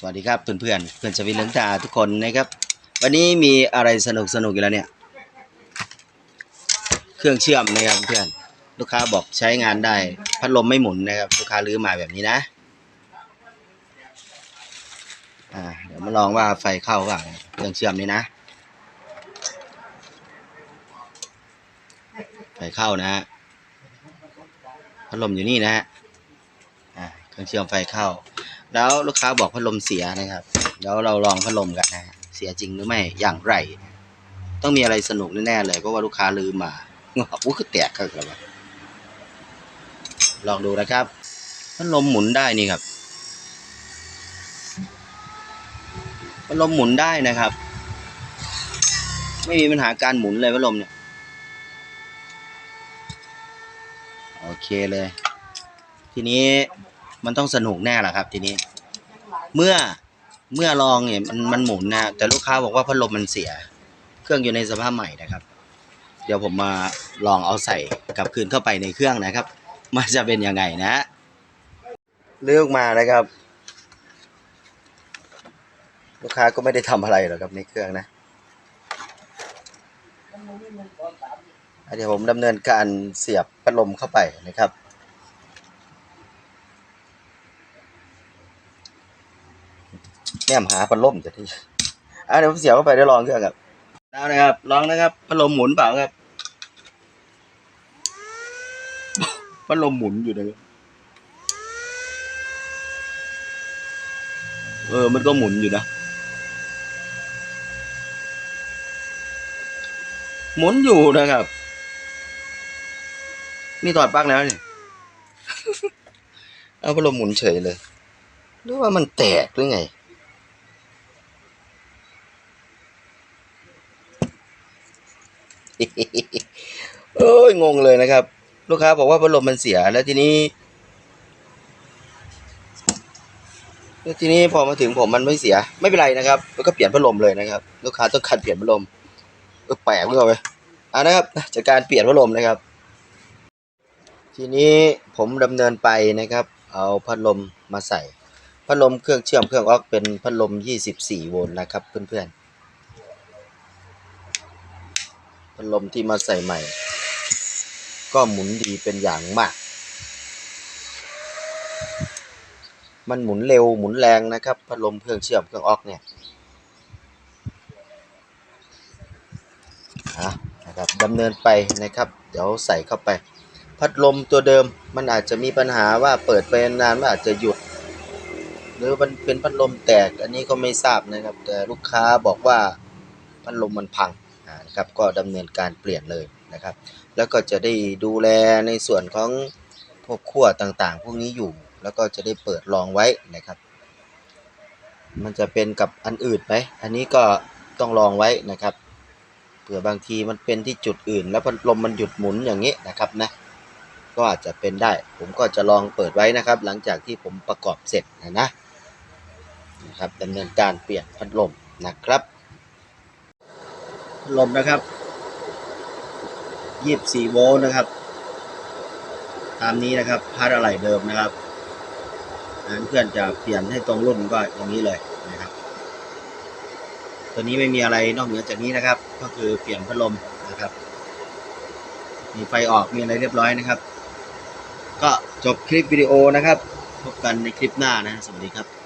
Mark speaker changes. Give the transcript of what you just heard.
Speaker 1: สวัสดีครับเพื่อนเพื่อนเพื่อนสวินเลืองตาทุกคนนะครับ วันนี้มีอะไรสนุกสนุกอีกแล้วเนี่ย เครื่องเชื่อมนะครับเพื่อนลูกค้าบอกใช้งานได้ พัดลมไม่หมุนนะครับลูกค้าลื้อมาแบบนี้นะอ่าเดี๋ยวมาลองว่าไฟเข้าเปล่าเครื่องเชื่อมนี้นะ ไฟเข้านะฮะพัดลมอยู่นี่นะฮะอ่าเครื่องเชื่อมไฟเข้า แล้วลูกค้าบอกพัดลมเสียนะครับเดี๋ยวเราลองพัดลมกันนะฮะเสียจริงหรือไม่อย่างไร ต้องมีอะไรสนุกแน่ๆเลยเพราะว่าลูกค้าลืมมาอู้คือแตกกันแล้ววะลองดูนะครับพัดลมหมุนได้นี่ครับพัดลมหมุนได้นะครับ ไม่มีปัญหาการหมุนเลยพัดลมเนี่ยโอเคเลย ทีนี้ มันต้องสนุกแน่แหละครับ ทีนี้ เมื่อเมื่อลองเนี่ยมันมันหมุนนะแต่ลูกค้าบอกว่าพัดลมมันเสีย เครื่องอยู่ในสภาพใหม่นะครับ เดี๋ยวผมมาลองเอาใส่กลับคืนเข้าไปในเครื่องนะครับ มันจะเป็นยังไงนะเลือกมานะครับ ลูกค้าก็ไม่ได้ทำอะไรหรอกครับในเครื่องนะอะเดี๋ยวผมดำเนินการเสียบพัดลมเข้าไปนะครับ แนมหาพัดลมจะที่อะเดี๋ยวผมเสียบเข้าไปได้ลองเครื่องครับแล้วนะครับ ลองนะครับพัดลมหมุนเปล่าครับพัดลมหมุนอยู่นะครับเออ มันก็หมุนอยู่นะ หมุนอยู่นะครับ นี่ถอดปลั๊กแล้วเนี่ยเอาพัดลมหมุนเฉยเลย หรือว่ามันแตกหรือไง เอ้ยงงเลยนะครับ ลูกค้าบอกว่าพัดลมมันเสียแล้วทีนี้แล้วทีนี้พอมาถึงผมมันไม่เสีย ไม่เป็นไรนะครับแล้วก็เปลี่ยนพัดลมเลยนะครับ ลูกค้าต้องการเปลี่ยนพัดลมแปลกเลยเว้ยอ่านะครับจากการเปลี่ยนพัดลมนะครับ ทีนี้ผมดำเนินไปนะครับ เอาพัดลมมาใส่พัดลมเครื่องเชื่อมเครื่องออกเป็นพัดลม 24 โวลต์นะครับเพื่อนๆ พัด ลมที่มาใส่ใหม่ ก็หมุนดีเป็นอย่างมาก มันหมุนเร็วหมุนแรงนะครับ พัดลมเครื่องเชื่อมเครื่องออกเนี่ยนะครับดำเนินไปนะครับ เดี๋ยวใส่เข้าไป พัดลมตัวเดิมมันอาจจะมีปัญหาว่าเปิดไปนานมันอาจจะหยุด หรือมันเป็นพัดลมแตกอันนี้ก็ไม่ทราบนะครับ แต่ลูกค้าบอกว่าพัดลมมันพัง นะครับก็ดำเนินการเปลี่ยนเลยนะครับ แล้วก็จะได้ดูแลในส่วนของพวกขั้วต่างๆ พวกนี้อยู่ แล้วก็จะได้เปิดลองไว้นะครับ มันจะเป็นกับอันอื่นไหมอันนี้ก็ต้องลองไว้นะครับเผื่อบางทีมันเป็นที่จุดอื่น แล้วพัดลมมันหยุดหมุนอย่างนี้นะครับนะก็อาจจะเป็นได้ ผมก็จะลองเปิดไว้นะครับ หลังจากที่ผมประกอบเสร็จนะนะนะครับดำเนินการเปลี่ยนพัดลมนะครับ พัดลมนะครับ24โวลต์นะครับ ตามนี้นะครับพาร์ทอะไรเดิมนะครับนั้นเพื่อนจะเปลี่ยนให้ตรงรุ่นก็อย่างนี้เลยนะครับ ตัวนี้ไม่มีอะไรนอกเหนือจากนี้นะครับ ก็คือเปลี่ยนพัดลมนะครับ มีไฟออกมีอะไรเรียบร้อยนะครับ ก็จบคลิปวิดีโอนะครับ พบกันในคลิปหน้านะ สวัสดีครับ